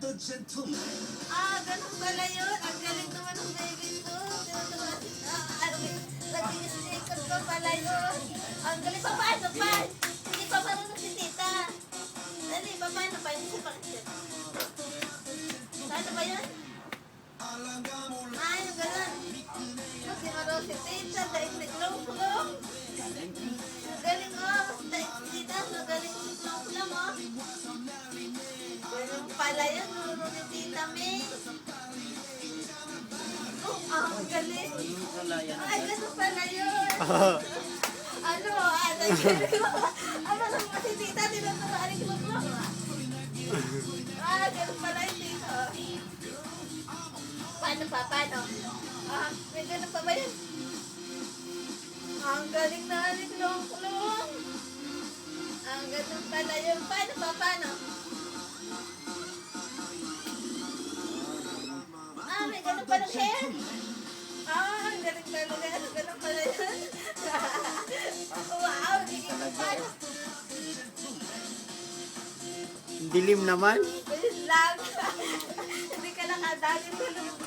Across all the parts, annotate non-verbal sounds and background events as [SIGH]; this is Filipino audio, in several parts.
Ah, ganun pala yun. Ang galing naman ng baby ko. Ah, ano, nag-i-sticker pa pala yun. Ang galing pa paano pa? Hindi pa marunong si tita. Dali, pa paano pa? Hindi siya pakisip. Paano ba yun? Ah, yung ganun. Kasi marunong si tita. Pala yun, nuro ni Tita May. Oh, ah, ang galing. Ay, ganun pala yun. [LAUGHS] ano, mo. Ano naman [LAUGHS] si Tita, tinutulungan ko mo. Ah, ganun pala yun dito. Paano pa, paano? Ah, may ganun pa ba yun? Ang galing na ni Klong Klong. Ang ganun pala yun. Paano pa, paano? Hair. Ah, ang galing talaga. Ano, ganun pala yun. wow, gigil ko pa. Dilim naman. Ayun lang. [LAUGHS] Hindi ka nakadali sa loob.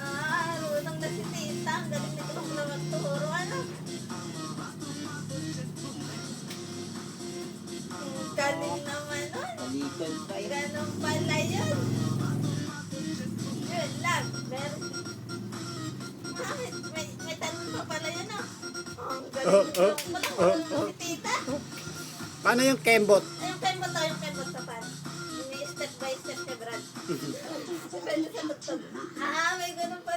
Ah, lunang na si galing nito kung na magturo. Ano? Naman nun. Balikan pa yun. Ganun pala yun. Yun lang. Meron. Bakit? May, may pa pala yun, ah. Ang galing. Paano yung kembot step by step na grad. Depende sa doktor. Ah, may ganun pa